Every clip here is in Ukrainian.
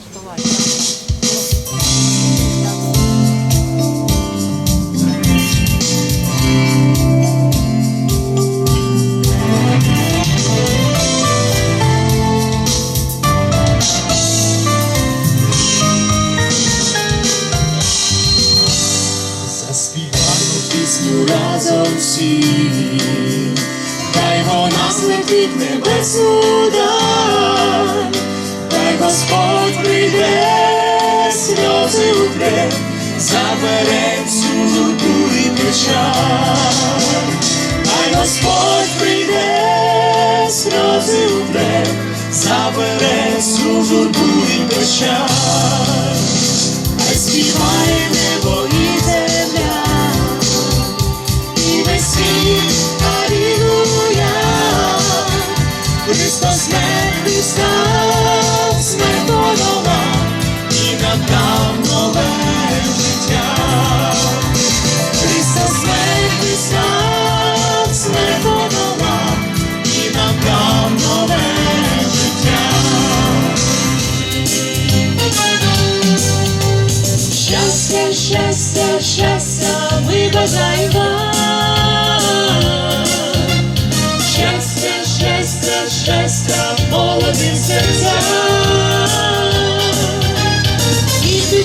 Заспіваємо Господь сльози утре, забере всю журбу і печаль, хай Господь прийде, сльози утре, забере всю журбу і печаль. Хай співає небо і земля, і весь світ, Алілуя. Христос мертвий став,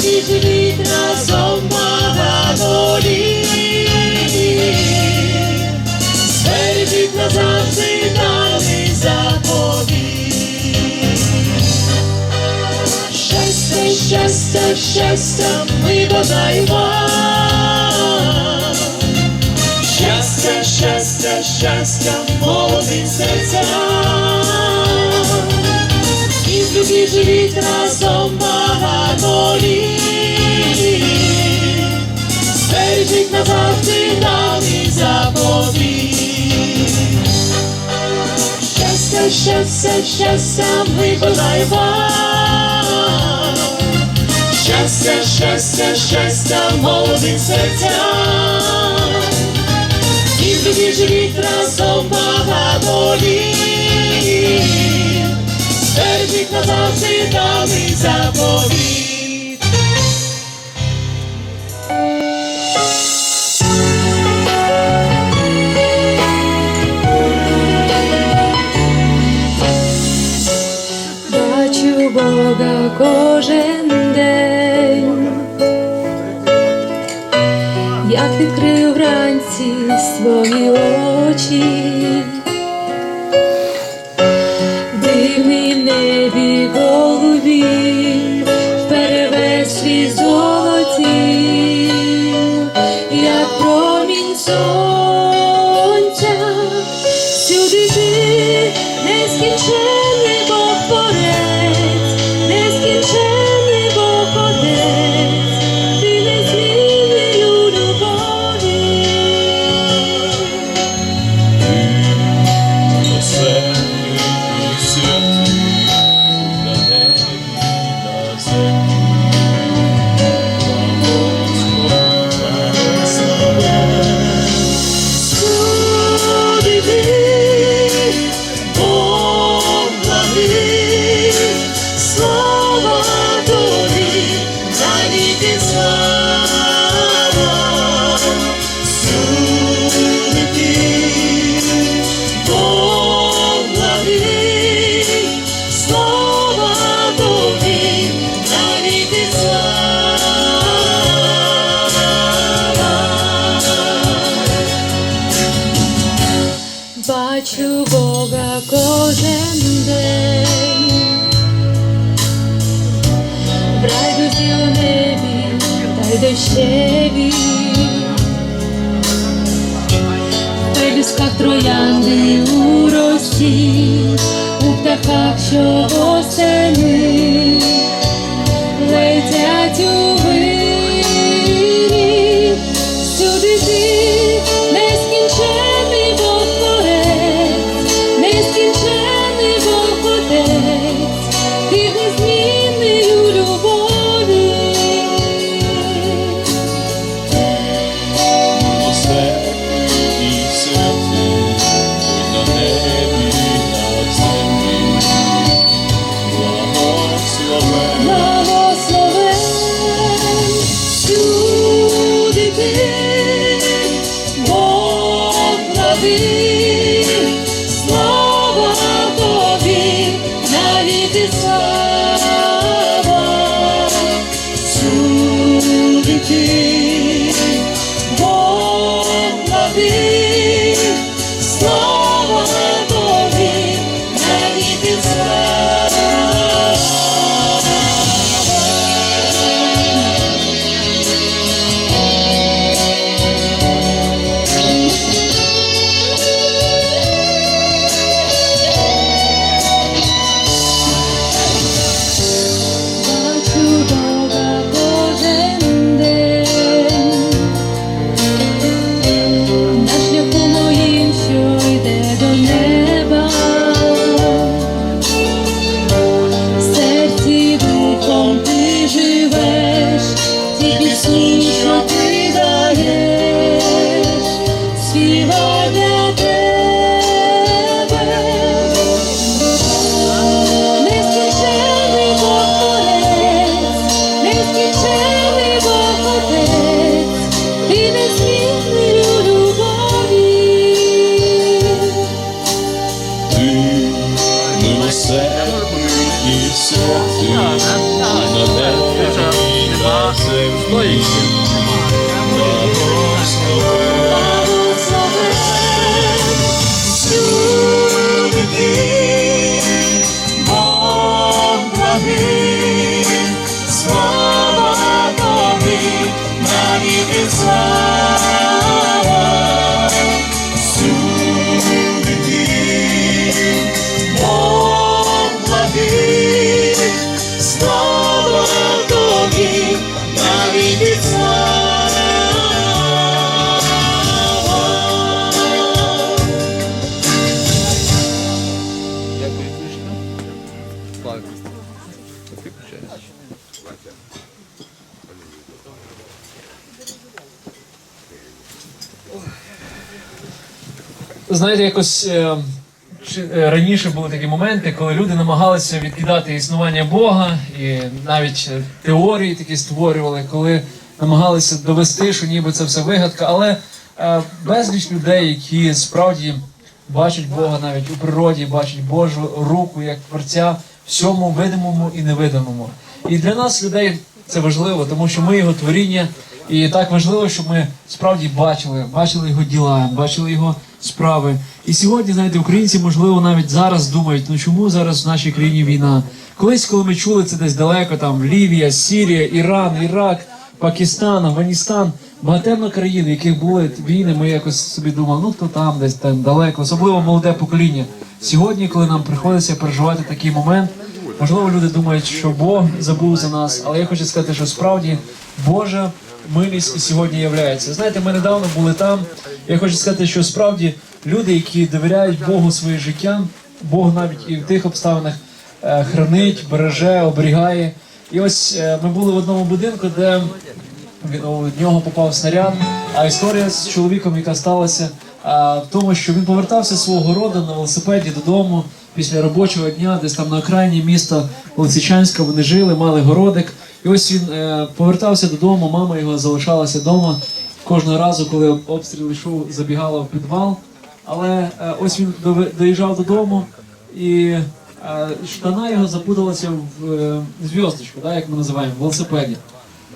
І тоді живіть разом багато літ. Збережіть назавжди даний заповіт. Щастя, щастя, щастя, ми бажаємо вам. Щастя, щастя, щастя, молодим серцям. І живіть разом багато літ. Збережіть назавжди даний заповіт. Щастя, щастя, щастя, ми бажаємо вам. Щастя, щастя, щастя, молодим серцям. І в живіть разом багато літ. Збережіть назавжди даний заповіт. Бога кожен день, як відкрив вранці свої очі, в райдузі у небі та троянди у росі, у птахах, що восени Знаєте, якось е, е, раніше були такі моменти, коли люди намагалися відкидати існування Бога і навіть е, теорії такі створювали, коли намагалися довести, що ніби це все вигадка. Але безліч людей, які справді бачать Бога навіть у природі, бачать Божу руку як творця всьому видимому і невидимому. І для нас, людей, це важливо, тому що ми його творіння. І так важливо, щоб ми справді бачили, бачили його діла, бачили його справи. І сьогодні, знаєте, українці, можливо, навіть зараз думають, ну чому зараз в нашій країні війна? Колись, коли ми чули це десь далеко, там Лівія, Сірія, Іран, Ірак, Пакистан, Афганістан, багатемно країн, яких були війни, ми якось собі думали, ну то там, десь там далеко, особливо молоде покоління. Сьогодні, коли нам приходиться переживати такий момент, можливо, люди думають, що Бог забув за нас, але я хочу сказати, що справді Божа милість сьогодні являється. Знаєте, ми недавно були там. Я хочу сказати, що справді люди, які довіряють Богу своє життя, Бог навіть і в тих обставинах е, хранить, береже, оберігає. І ось е, ми були в одному будинку, де він у нього попав снаряд. А історія з чоловіком, яка сталася, в тому, що він повертався з свого роду на велосипеді додому після робочого дня, десь там на окраїні міста Лисичанська вони жили, мали городик. І ось він е, повертався додому, мама його залишалася вдома. Кожного разу, коли обстріл йшов, забігала в підвал. Але е, ось він доїжджав додому, і е, штана його запуталася в е, зв'язочку, да, як ми називаємо, в велосипеді.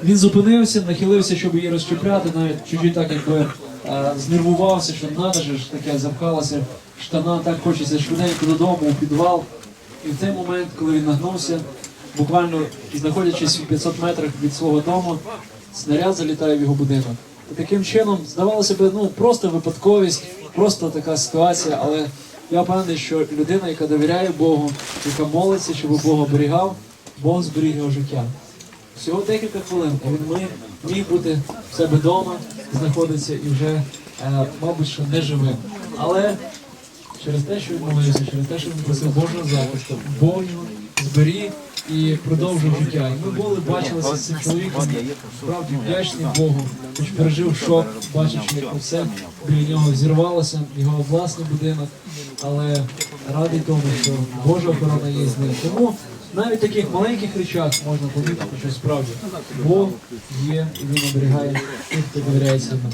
Він зупинився, нахилився, щоб її розчіпляти, навіть чужі так якби е, знервувався, що надо ж таке запхалася штана, так хочеться швиденько додому, у підвал. І в той момент, коли він нагнувся, буквально знаходячись в 500 метрах від свого дому, снаряд залітає в його будинок. І таким чином, здавалося б, ну просто випадковість, просто така ситуація, але я впевнений, що людина, яка довіряє Богу, яка молиться, щоб Бог оберігав, Бог зберіг його життя. Всього декілька хвилин, і він міг бути в себе вдома, знаходиться і вже, е, мабуть, що не живим. Але через те, що він молився, через те, що він просив Божого захисту, Бог його зберіг і продовжив життя. І ми були бачилися з цим чоловіком, справді вдячні Богу, хоч пережив шок, бачивши, як все біля нього зірвалося, його власний будинок, але радий тому, що Божа охорона є з ним. Тому навіть в таких маленьких речах можна помітити, що справді Бог є і він оберігає тих, хто довіряється йому.